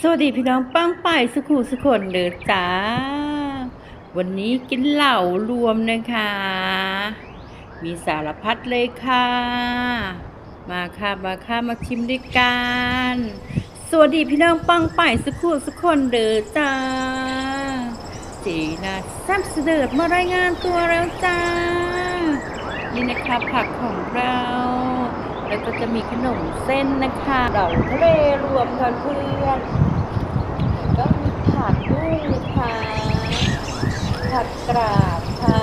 สวัสดีพี่น้องป้างป่ายสุขุสุขนเด้อจ้า วันนี้กินเหล่ารวมนะคะ มีสารพัดเลยค่ะ มาค่ะมาค่ะมาชิมด้วยกัน สวัสดีพี่น้องป้างป่ายสุขุสุขนเด้อจ้า จีนะแซมเสดิร์ดมารายงานตัวแล้วจ้า นี่นะคะผักของเรา แล้วก็จะมีขนมเส้นนะคะเหล่าทะเลรวมกันเพื่อนก็มีผักด้วยนะคะผักกราบค่ะ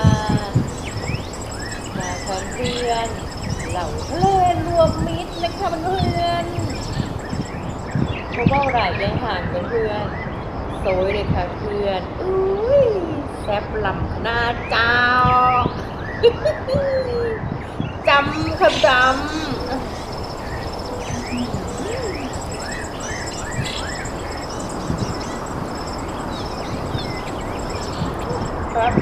มาค่ะเพื่อนเหล่าทะเลรวมมิตรนะคะเพื่อนเพราะว่าหลายอาหารเพื่อนโซยเลยค่ะเพื่อนอุ้ยแซ่บลำหน้าเจ้าจำค่ะจำครับ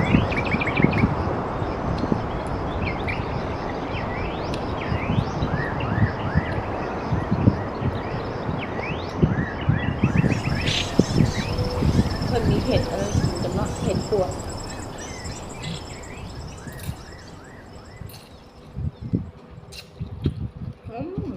มันมีเห็ดอะไรอยู่กันเนาะเห็ดปวก อืม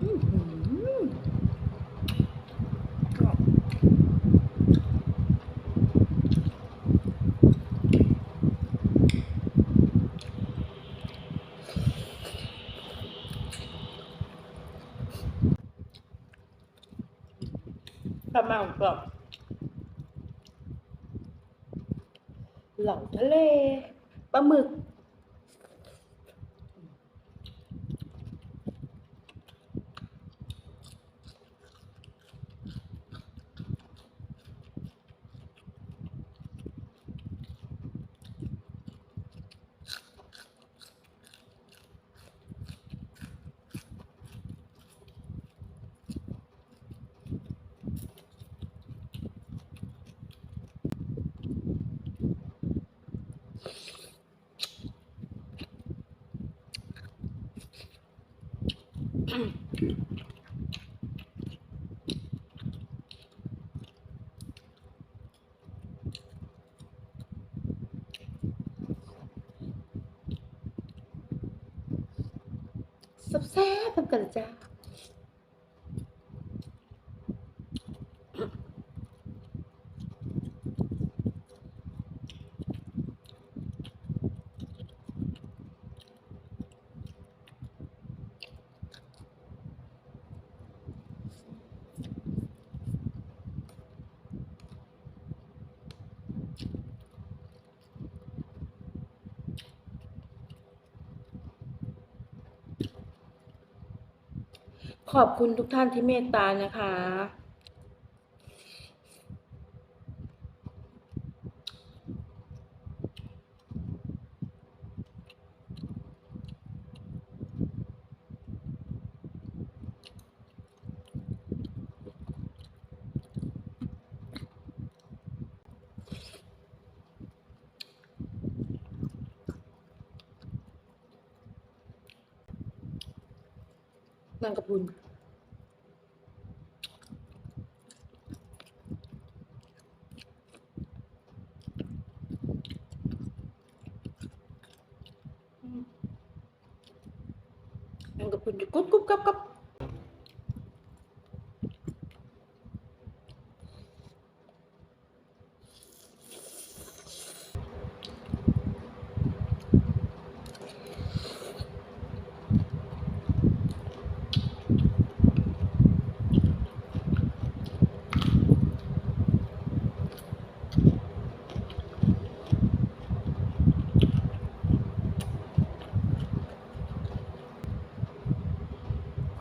อื้อหือ ปลาหมึกแบบเหล่าทะเลปลาหมึก แซ่บๆกันจ้า ขอบคุณทุกท่านที่เมตตานะคะ นางกระพุน นางกระพุนจะกุ๊บกุ๊บกับกับ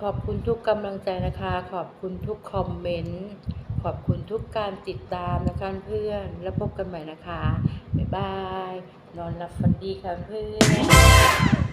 ขอบคุณทุกกำลังใจนะคะ ขอบคุณทุกคอมเมนต์ขอบคุณทุกการติดตามนะคะเพื่อน แล้วพบกันใหม่นะคะ บ๊ายบาย นอนหลับฝันดีค่ะเพื่อน